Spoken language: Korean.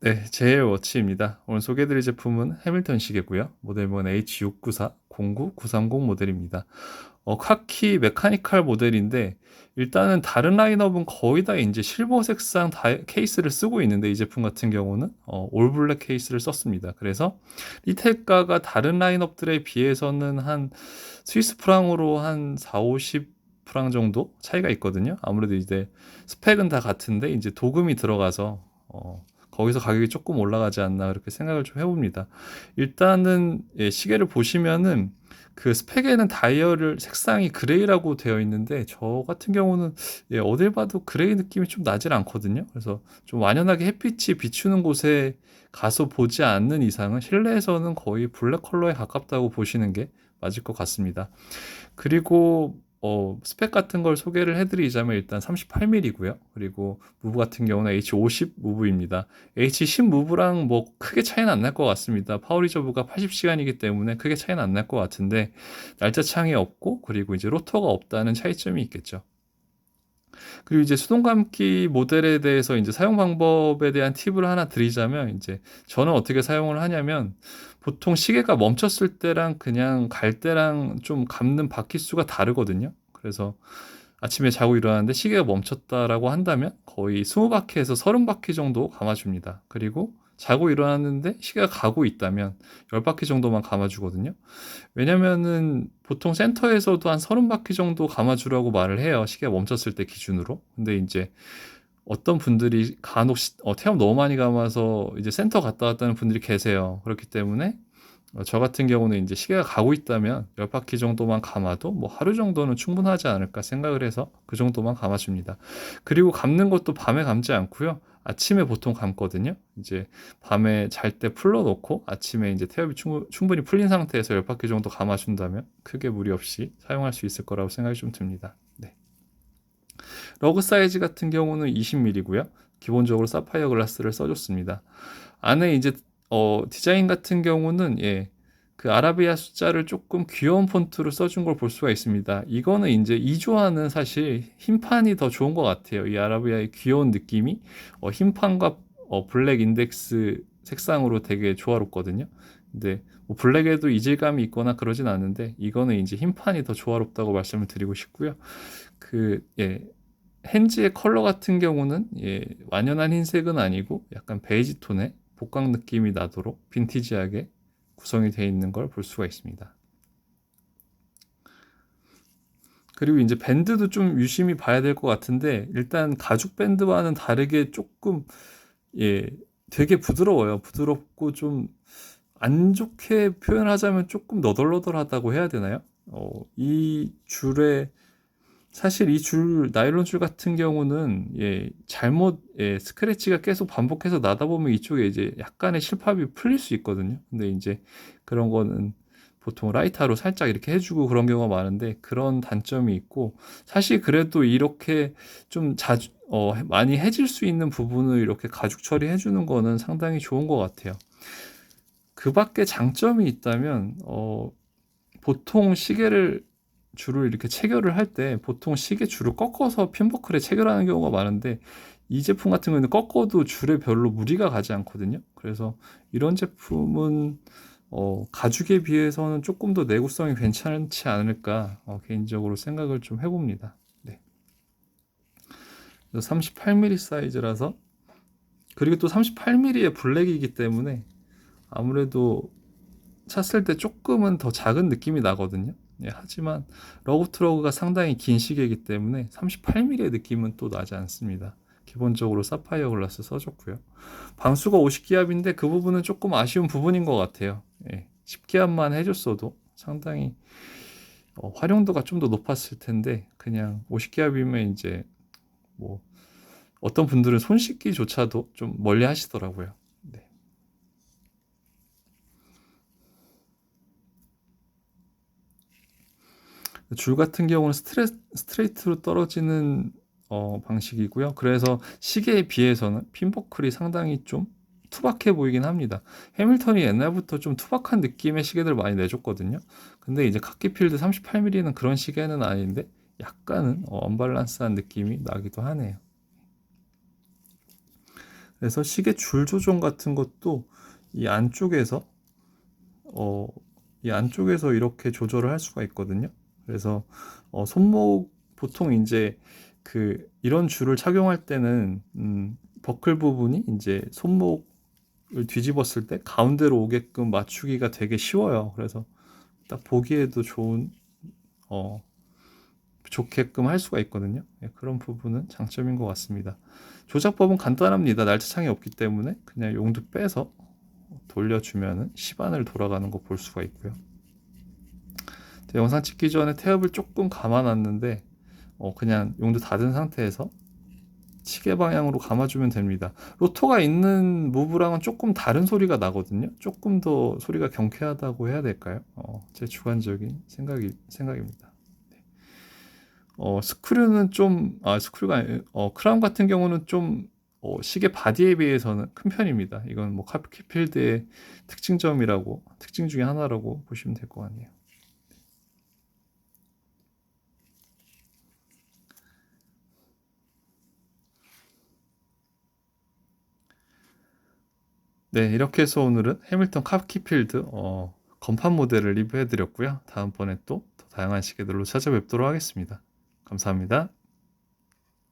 네, 제일 워치입니다. 오늘 소개해드릴 제품은 해밀턴 시계고요. 모델은 H694 09930 모델입니다. 어, 카키 메카니컬 모델인데 일단은 다른 라인업은 거의 다 이제 실버 색상 다, 케이스를 쓰고 있는데 이 제품 같은 경우는 어, 올블랙 케이스를 썼습니다. 그래서 리테일가가 다른 라인업들에 비해서는 한 스위스 프랑으로 한 4, 50 프랑 정도 차이가 있거든요. 아무래도 이제 스펙은 다 같은데 이제 도금이 들어가서 어, 거기서 가격이 조금 올라가지 않나 그렇게 생각을 좀 해봅니다. 일단은 예, 시계를 보시면은 그 스펙에는 다이얼을 색상이 그레이라고 되어 있는데 저 같은 경우는 예, 어딜 봐도 그레이 느낌이 좀 나질 않거든요. 그래서 좀 완연하게 햇빛이 비추는 곳에 가서 보지 않는 이상은 실내에서는 거의 블랙 컬러에 가깝다고 보시는 게 맞을 것 같습니다. 그리고 어, 스펙 같은 걸 소개를 해드리자면 일단 38mm고요. 그리고 무브 같은 경우는 H50 무브입니다. H10 무브랑 뭐 크게 차이는 안 날 것 같습니다. 파워 리저브가 80시간이기 때문에 크게 차이는 안 날 것 같은데 날짜 창이 없고 그리고 이제 로터가 없다는 차이점이 있겠죠. 그리고 이제 수동 감기 모델에 대해서 이제 사용 방법에 대한 팁을 하나 드리자면 이제 저는 어떻게 사용을 하냐면 보통 시계가 멈췄을 때랑 그냥 갈 때랑 좀 감는 바퀴 수가 다르거든요. 그래서 아침에 자고 일어났는데 시계가 멈췄다라고 한다면 거의 20바퀴에서 30바퀴 정도 감아줍니다. 그리고 자고 일어났는데 시계가 가고 있다면 10바퀴 정도만 감아주거든요. 왜냐면은 보통 센터에서도 한 30바퀴 정도 감아주라고 말을 해요. 시계가 멈췄을 때 기준으로. 근데 이제 어떤 분들이 간혹 어, 태엽 너무 많이 감아서 이제 센터 갔다 왔다는 분들이 계세요. 그렇기 때문에 어, 저 같은 경우는 이제 시계가 가고 있다면 10바퀴 정도만 감아도 뭐 하루 정도는 충분하지 않을까 생각을 해서 그 정도만 감아줍니다. 그리고 감는 것도 밤에 감지 않고요. 아침에 보통 감거든요. 이제 밤에 잘 때 풀러놓고 아침에 이제 태엽이 충분히 풀린 상태에서 10바퀴 정도 감아준다면 크게 무리 없이 사용할 수 있을 거라고 생각이 좀 듭니다. 네. 러그 사이즈 같은 경우는 20mm고요. 기본적으로 사파이어 글라스를 써줬습니다. 안에 이제 어, 디자인 같은 경우는 예, 그 아라비아 숫자를 조금 귀여운 폰트로 써준 걸 볼 수가 있습니다. 이거는 이제 2조화는 사실 흰판이 더 좋은 것 같아요. 이 아라비아의 귀여운 느낌이 어, 흰판과 어, 블랙 인덱스 색상으로 되게 조화롭거든요. 근데 뭐 블랙에도 이질감이 있거나 그러진 않는데 이거는 이제 흰판이 더 조화롭다고 말씀을 드리고 싶고요. 그 예, 핸즈의 컬러 같은 경우는 예, 완연한 흰색은 아니고 약간 베이지 톤의 복강 느낌이 나도록 빈티지하게 구성이 되어 있는 걸 볼 수가 있습니다. 그리고 이제 밴드도 좀 유심히 봐야 될 것 같은데 일단 가죽 밴드와는 다르게 조금 예 되게 부드러워요. 부드럽고 좀 안 좋게 표현하자면 조금 너덜너덜하다고 해야 되나요? 어, 이 줄에 사실 이 줄 나일론 줄 같은 경우는 예 잘못 예 스크래치가 계속 반복해서 나다 보면 이쪽에 이제 약간의 실밥이 풀릴 수 있거든요. 근데 이제 그런 거는 보통 라이터로 살짝 이렇게 해주고 그런 경우가 많은데 그런 단점이 있고 사실 그래도 이렇게 좀 자주 어 많이 해질 수 있는 부분을 이렇게 가죽 처리해 주는 거는 상당히 좋은 것 같아요. 그 밖에 장점이 있다면 어 보통 시계를 줄을 이렇게 체결을 할 때 보통 시계 줄을 꺾어서 핀버클에 체결하는 경우가 많은데 이 제품 같은 경우는 꺾어도 줄에 별로 무리가 가지 않거든요. 그래서 이런 제품은 어, 가죽에 비해서는 조금 더 내구성이 괜찮지 않을까 어, 개인적으로 생각을 좀 해봅니다. 네. 38mm 사이즈라서 그리고 또 38mm의 블랙이기 때문에 아무래도 찼을 때 조금은 더 작은 느낌이 나거든요. 예, 하지만 러그 트러그가 상당히 긴 시계이기 때문에 38mm의 느낌은 또 나지 않습니다. 기본적으로 사파이어 글라스 써줬고요. 방수가 50기압인데 그 부분은 조금 아쉬운 부분인 것 같아요. 예, 10기압만 해줬어도 상당히 어, 활용도가 좀 더 높았을 텐데 그냥 50기압이면 이제 뭐 어떤 분들은 손 씻기조차도 좀 멀리 하시더라고요. 줄 같은 경우는 스트레, 스트레이트로 떨어지는 어, 방식이고요. 그래서 시계에 비해서는 핀버클이 상당히 좀 투박해 보이긴 합니다. 해밀턴이 옛날부터 좀 투박한 느낌의 시계들 많이 내줬거든요. 근데 이제 카키필드 38mm는 그런 시계는 아닌데 약간은 어, 언밸런스한 느낌이 나기도 하네요. 그래서 시계 줄 조정 같은 것도 이 안쪽에서 어, 이 안쪽에서 이렇게 조절을 할 수가 있거든요. 그래서 어, 손목 보통 이제 그 이런 줄을 착용할 때는 음, 버클 부분이 이제 손목을 뒤집었을 때 가운데로 오게끔 맞추기가 되게 쉬워요. 그래서 딱 보기에도 좋은 어, 좋게끔 할 수가 있거든요. 예, 그런 부분은 장점인 것 같습니다. 조작법은 간단합니다. 날짜창이 없기 때문에 그냥 용도 빼서 돌려주면은 시반을 돌아가는 거 볼 수가 있고요. 영상 찍기 전에 태엽을 조금 감아놨는데 어, 그냥 용도 닫은 상태에서 시계 방향으로 감아주면 됩니다. 로터가 있는 무브랑은 조금 다른 소리가 나거든요. 조금 더 소리가 경쾌하다고 해야 될까요? 어, 제 주관적인 생각이 생각입니다. 네. 어, 스크류는 좀, 아, 스크류가 아니, 어, 크라운 같은 경우는 좀, 어, 시계 바디에 비해서는 큰 편입니다. 이건 뭐 카피필드의 특징점이라고, 특징 중에 하나라고 보시면 될 것 같네요. 네, 이렇게 해서 오늘은 해밀턴 카키필드 어, 건판 모델을 리뷰해 드렸고요. 다음번에 또 더 다양한 시계들로 찾아뵙도록 하겠습니다. 감사합니다.